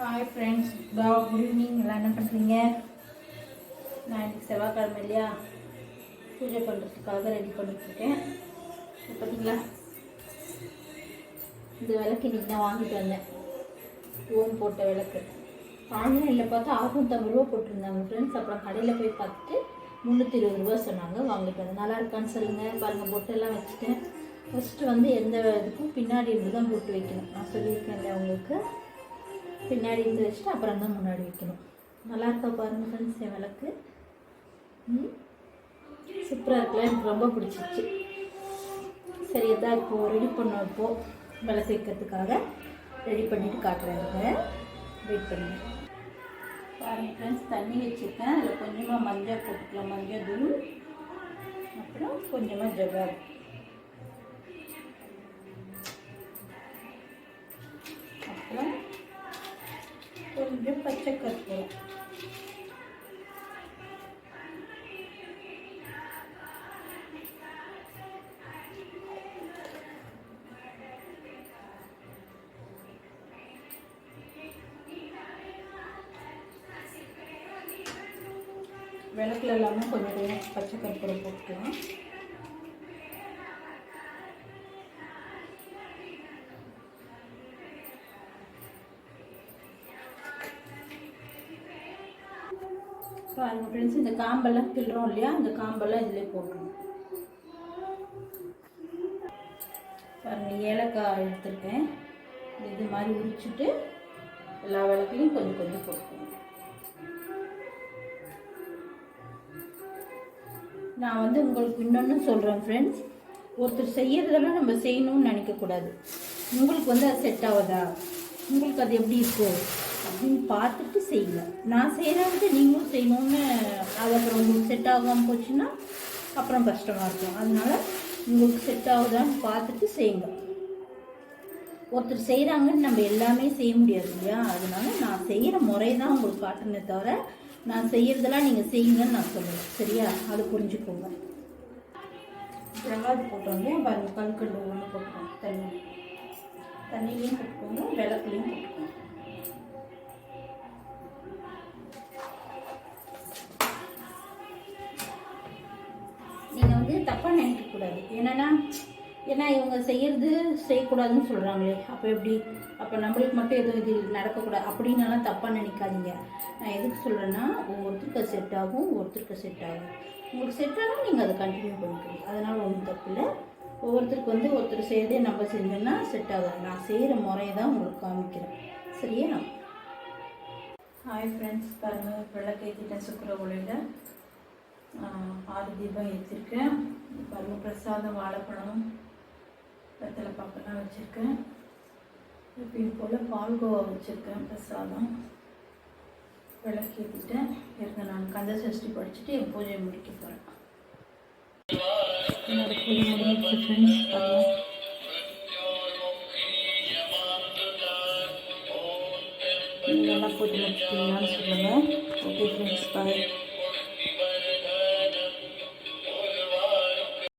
Hi friends good evening எல்லாம் என்ன பண்ணுறீங்க நான் இன்னைக்கு செவ்வாய்க்கிழமை இல்லையா? பூஜை பண்ணுறதுக்காக ரெடி பண்ணிட்டுருக்கேன். பார்த்தீங்களா இந்த விளக்கு இன்றைக்கி நான் வாங்கிட்டு வந்தேன். ஓம் போட்ட விளக்கு. ஆன்லைனில் பார்த்தா அறுநூத்தம்பது ரூபா போட்டிருந்தாங்க ஃப்ரெண்ட்ஸ் அப்புறம் கடையில் போய் பார்த்துட்டு முந்நூற்றி இருபது ரூபா சொன்னாங்க வாங்கிட்டு வந்தேன். நல்லா இருக்கான்னு சொல்லுங்கள் பாருங்கள் பொட்டெல்லாம் வச்சுட்டேன். ஃபஸ்ட்டு வந்து எந்த இதுக்கும் பின்னாடி இருந்து தான் போட்டு வைக்கணும். நான் சொல்லியிருக்கேன் இல்லையா உங்களுக்கு. பின்னாடி இருந்து வச்சுட்டு அப்புறம் தான் முன்னாடி வைக்கணும். நல்லா இருக்கா பாருங்க ஃப்ரெண்ட்ஸ் என் விளக்கு. சூப்பராக இருக்குல்ல? எனக்கு ரொம்ப பிடிச்சிருச்சு. சரி இதான் இப்போது ரெடி பண்ண இப்போ விலை சேர்க்கறதுக்காக ரெடி பண்ணிட்டு காட்டுறேன் வெயிட் பண்ணுங்க. பாருங்க ஃப்ரெண்ட்ஸ் தண்ணி வச்சுருக்கேன். அதில் கொஞ்சமாக மஞ்சள் போட்டுக்கலாம். மஞ்சள் தூள். அப்புறம் கொஞ்சமாக ஜவ்வாது. கொஞ்சம் பச்சை கற்பூரம் விளக்குல இல்லாமல் கொஞ்சம் கொஞ்சம் பச்சை கற்பூரம் போட்டுக்கலாம் பாருங்க ஃப்ரெண்ட்ஸ் இந்த காம்பெல்லாம் கிள்றோம் இல்லையா? அந்த காம்பெல்லாம் இதிலே போட்டுருவோம் பாருங்க ஏலக்காய் எடுத்திருக்கேன். இது மாதிரி உரிச்சுட்டு எல்லா விளக்குலையும் கொஞ்சம் கொஞ்சம் போட்டுக்கணும் நான் வந்து உங்களுக்கு இன்னொன்று சொல்கிறேன் ஃப்ரெண்ட்ஸ் ஒருத்தர் செய்யறதெல்லாம் நம்ம செய்யணும்னு நினைக்கக்கூடாது. உங்களுக்கு வந்து அது செட் ஆகுதா? உங்களுக்கு அது எப்படி இருக்கும் அப்படின்னு பார்த்துட்டு செய்யுங்க. நான் செய்கிறவங்க நீங்களும் செய்யணும்னு அது அப்புறம் உங்களுக்கு செட் ஆகாமல் போச்சுன்னா அப்புறம் கஷ்டமாக இருக்கும். அதனால் உங்களுக்கு செட் ஆகுதான்னு பார்த்துட்டு செய்யுங்க. ஒருத்தர் செய்கிறாங்கன்னு நம்ம எல்லாமே செய்ய முடியாது இல்லையா? அதனால நான் செய்கிற முறை தான் உங்களுக்கு காட்டுனே தவிர நான் செய்கிறதெல்லாம் நீங்கள் செய்யுங்கன்னு நான் சொல்லுவேன் சரியா? அது புரிஞ்சுக்கோங்க. ஜவ்வாது போட்டோம் இல்லையா பாருங்க கல்கண்டு ஒன்று போட்டுக்கோங்க தண்ணி. தண்ணிலையும் போட்டுக்கோங்க விளக்குலையும் போட்டுக்கோங்க. நீங்கள் வந்து தப்பாக நினைக்கக்கூடாது. என்னென்னா ஏன்னா இவங்க செய்யறது செய்யக்கூடாதுன்னு சொல்கிறாங்களே அப்போ எப்படி? அப்போ நம்மளுக்கு மட்டும் எதுவும் இது நடக்கக்கூடாது. அப்படின்னாலாம் தப்பாக நினைக்காதீங்க. நான் எதுக்கு சொல்கிறேன்னா ஒவ்வொருத்தருக்கு செட் ஆகும் ஒவ்வொருத்தருக்கு செட் ஆகும் உங்களுக்கு செட் ஆனால் நீங்கள் அதை கண்டினியூ பண்ணிக்கிறீங்க அதனால் ஒன்றும் தப்பு இல்லை. ஒவ்வொருத்தருக்கு வந்து ஒருத்தர் செய்கிறதே நம்ம செஞ்சோம்னா செட் ஆகாது. நான் செய்கிற முறையை தான் உங்களுக்கு காமிக்கிறேன். சரியா? ஹாய் ஃப்ரெண்ட்ஸ் பாருங்கள் விளக்கு ஏற்றிட்டேன் சுக்கர ஒளியில் ஆறு தீபம் ஏற்றிருக்கேன் பாருங்க பிரசாதம் வாழைப்பழம் வெத்தலை பாக்கெல்லாம் வச்சுருக்கேன். எப்பயும் போல் பால்கோவா வச்சுருக்கேன் பிரசாதம். விளக்கேற்றிட்டேன் இருங்க நான் கந்த சஷ்டி படிச்சுட்டு என் பூஜையை முடிக்க போகிறேன் என்னோட பூஜை முடிஞ்சிச்சு ஃப்ரெண்ட்ஸ் பாருங்கள் நல்லா பூஜை முடிச்சிட்டீங்களான்னு சொல்லுங்கள் ஓகே ஃப்ரெண்ட்ஸ் பாய்